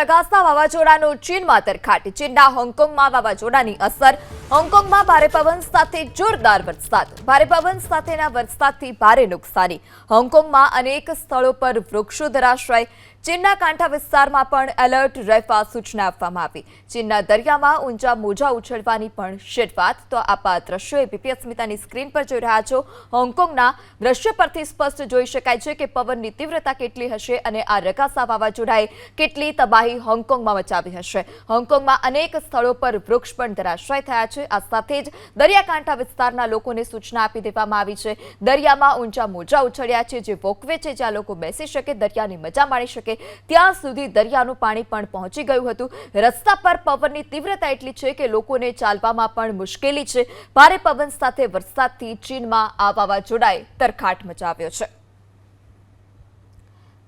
રગાસના વાવાઝોડાનો ચીનમાં તરખાટ. ચીનના હોંગકોંગમાં વાવાઝોડાની અસર. હોંગકોંગમાં ભારે પવન સાથે જોરદાર વરસાદ. ભારે પવન સાથેના વરસાદથી ભારે નુકસાની. હોંગકોંગમાં અનેક સ્થળો પર વૃક્ષો ધરાશાય. ચીનના કાંઠા વિસ્તારમાં પણ એલર્ટ રહેવા સૂચના આપવામાં આવી. ચીનના દરિયામાં ઊંચા મોજા ઉછળવાની પણ શરૂઆત. તો આપા દ્રશ્યો એબીપી અસ્મિતાની સ્ક્રીન પર જોઈ રહ્યા છો. હોંગકોંગના દ્રશ્ય પરથી સ્પષ્ટ જોઈ શકાય છે કે પવનની તીવ્રતા કેટલી હશે અને આ રકાસા વાવાઝોડાએ કેટલી તબાહી હોંગકોંગમાં મચાવી હશે. હોંગકોંગમાં અનેક સ્થળો પર વૃક્ષ પણ ધરાશ્રય થયા છે. આ સાથે જ દરિયાકાંઠા વિસ્તારના લોકોને સૂચના આપી દેવામાં આવી છે. દરિયામાં ઊંચા મોજા ઉછળ્યા છે, જે વોકવે છે, જ્યાં લોકો બેસી શકે, દરિયાની મજા માણી શકે ત્યાં સુધી દરિયાનું પાણી પણ પહોંચી ગયું હતું. રસ્તા પર પવનની તીવ્રતા એટલી છે કે લોકોને ચાલવામાં પણ મુશ્કેલી છે. ભારે પવન સાથે વરસાદથી ચીનમાં આ વાવાઝોડાએ તરખાટ મચાવ્યો છે.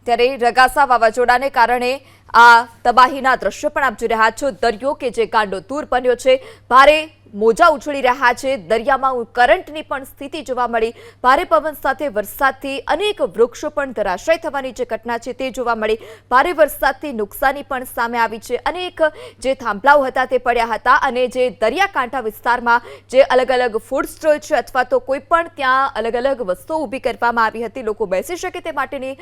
ત્યારે રગાસા વાવાઝોડાને કારણે આ તબાહીના દ્રશ્યો પણ આપ જોઈ રહ્યા છો. દરિયો કે જે કાંડો દૂર બન્યો છે, ભારે મોજા ઉછળી રહ્યા છે. દરિયામાં કરંટની પણ સ્થિતિ જોવા મળી. ભારે પવન સાથે વરસાદથી અનેક વૃક્ષો પણ ધરાશય થવાની જે ઘટના છે તે જોવા મળી. ભારે વરસાદથી નુકસાની પણ સામે આવી છે. અનેક જે થાંભલાઓ હતા તે પડ્યા હતા અને જે દરિયાકાંઠા વિસ્તારમાં જે અલગ અલગ ફૂડ સ્ટોલ છે અથવા તો કોઈ પણ ત્યાં અલગ અલગ વસ્તુઓ ઊભી કરવામાં આવી હતી. લોકો બેસી શકે તે માટેની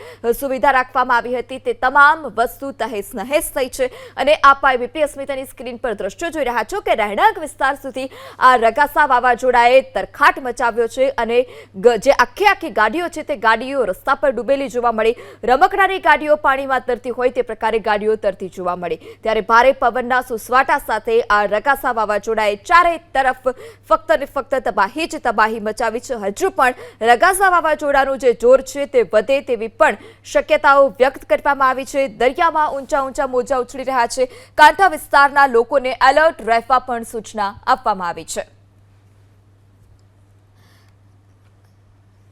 સુવિધા રાખવામાં આવી હતી. તે તમામ વસ્તુ તહેસ નહેસ થઈ છે અને આપ આઈબીપી અસ્મિતાની સ્ક્રીન પર દ્રશ્યો જોઈ રહ્યા છો કે રહેણાંક વિસ્તાર સુધી આ રગાસા વાવાઝોડાએ તરખાટ મચાવ્યો છે અને જે આખી આખી ગાડીઓ છે તે ગાડીઓ રસ્તા પર ડૂબેલી જોવા મળી. રમકડાની ગાડીઓ પાણીમાં તરતી હોય તે પ્રકારે ગાડીઓ તરતી જોવા મળી. ત્યારે ભારે પવનના સુસવાટા સાથે આ રગાસા વાવાઝોડાએ ચારે તરફ ફક્ત ને ફક્ત તબાહી જ તબાહી મચાવી છે. હજુ પણ રગાસા વાવાઝોડાનું જે જોર છે તે વધે તેવી પણ શક્યતાઓ વ્યક્ત કરવામાં આવી છે. દરિયામાં ઊંચા ઊંચા મોજા ઉછળી રહ્યા છે. કાંઠા વિસ્તારના લોકોને એલર્ટ રહેવા પણ સૂચના આપવામાં આવી છે.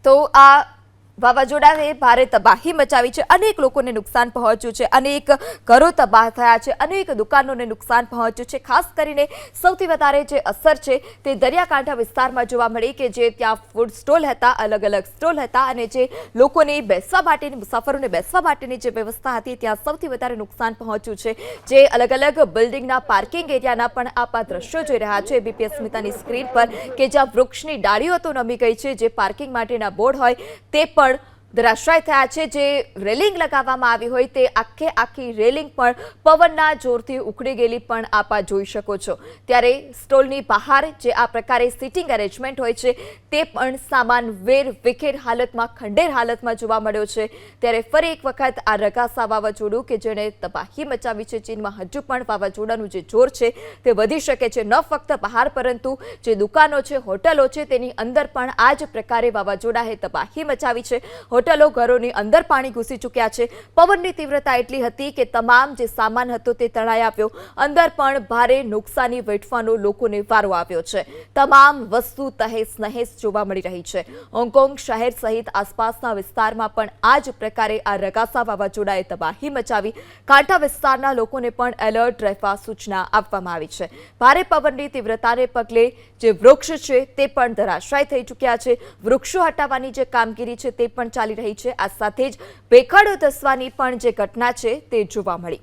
તો આ વાવાઝોડાએ ભારે તબાહી મચાવી છે. અનેક લોકોને નુકસાન પહોંચ્યું છે. અનેક ઘરો તબાહ થયા છે. અનેક દુકાનોને નુકસાન પહોંચ્યું છે. ખાસ કરીને સૌથી વધારે જે અસર છે તે દરિયાકાંઠા વિસ્તારમાં જોવા મળી કે જે ત્યાં ફૂડ સ્ટોલ હતા અલગ અલગ સ્ટોલ હતા અને જે લોકોને બેસવા માટેની, મુસાફરોને બેસવા માટેની જે વ્યવસ્થા હતી, ત્યાં સૌથી વધારે નુકસાન પહોંચ્યું છે. જે અલગ અલગ બિલ્ડિંગના પાર્કિંગ એરિયાના પણ આપ આ દ્રશ્યો જોઈ રહ્યા છો. એબીપી અસ્મિતાની સ્ક્રીન પર કે જ્યાં વૃક્ષની ડાળીઓ તો નમી ગઈ છે, જે પાર્કિંગ માટેના બોર્ડ હોય તે પણ ધરાશાય થયા છે જે રેલિંગ લગાવવામાં આવી હોય તે આખે આખી રેલિંગ પણ પવનના જોરથી ઉખડી ગયેલી પણ આપ જોઈ શકો છો. ત્યારે સ્ટોલની બહાર જે આ પ્રકારે સિટિંગ અરેન્જમેન્ટ હોય છે તે પણ સામાન વેર વિખેર હાલતમાં, ખંડેર હાલતમાં જોવા મળ્યો છે. ત્યારે ફરી એક વખત આ રગાસા વાવાઝોડું કે જેણે તબાહી મચાવી છે ચીનમાં, હજુ પણ વાવાઝોડાનું જે જોર છે તે વધી શકે છે. ન ફક્ત બહાર પરંતુ જે દુકાનો છે, હોટલો છે તેની અંદર પણ આ જ પ્રકારે વાવાઝોડાએ તબાહી મચાવી છે. હોટલો ઘરોની અંદર પાણી ઘૂસી ચૂક્યા છે. પવનની તીવ્રતા એટલી હતી કે તમામ જે સામાન હતો તે તણાઈ આવ્યો. અંદર પણ ભારે નુકસાની વેઠવાનો લોકોને વારો આવ્યો છે. તમામ વસ્તુ તહેસ નહેસ જોવા મળી રહી છે. હોંગકોંગ શહેર સહિત આસપાસના વિસ્તારમાં પણ આ જ પ્રકારે આ રગાસા વાવાઝોડાએ તબાહી મચાવી. કાંઠા વિસ્તારના લોકોને પણ એલર્ટ રહેવા સૂચના આપવામાં આવી છે. ભારે પવનની તીવ્રતાને પગલે જે વૃક્ષ છે તે પણ ધરાશાય થઈ ચૂક્યા છે. વૃક્ષો હટાવવાની જે કામગીરી છે તે પણ ચાલી રહી છે. આ સાથે જ ભેખડો ધસવાની પણ જે ઘટના છે તે જોવા મળી.